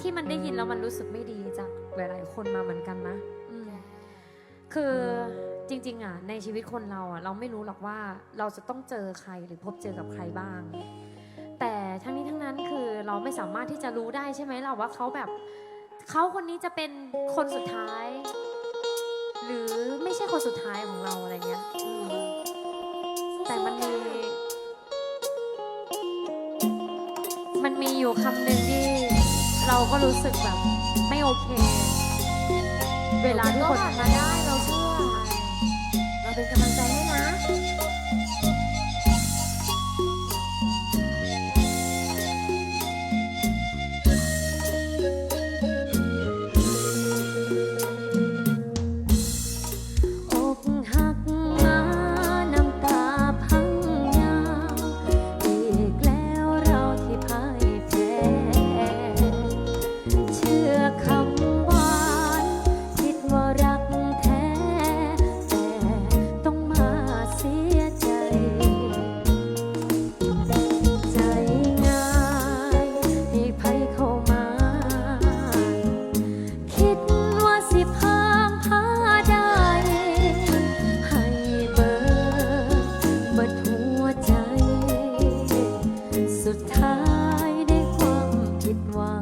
ที่มันได้ยินแล้วมันรู้สึกไม่ดีจากหลาย ๆ คนมาเหมือนกันนะอืมคือจริง ๆ อะ ในชีวิตคนเราอะเราไม่รู้หรอกว่าเราจะต้องเจอใครหรือพบเจอกับใครบ้าง แต่ทั้งนี้ทั้งนั้นคือเราไม่สามารถที่จะรู้ได้ใช่ไหมเราว่าเขาแบบเขาคนนี้จะเป็นคนสุดท้าย หรือไม่ใช่คนสุดท้ายของเราอะไรเงี้ยอืมแต่มันมี มันมีอยู่คำหนึ่งที่ เราก็รู้สึกแบบไม่โอเค เวลาที่คนก็ผ่านมาได้เราเชื่อ เราเป็นกำลังใจให้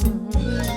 mm-hmm.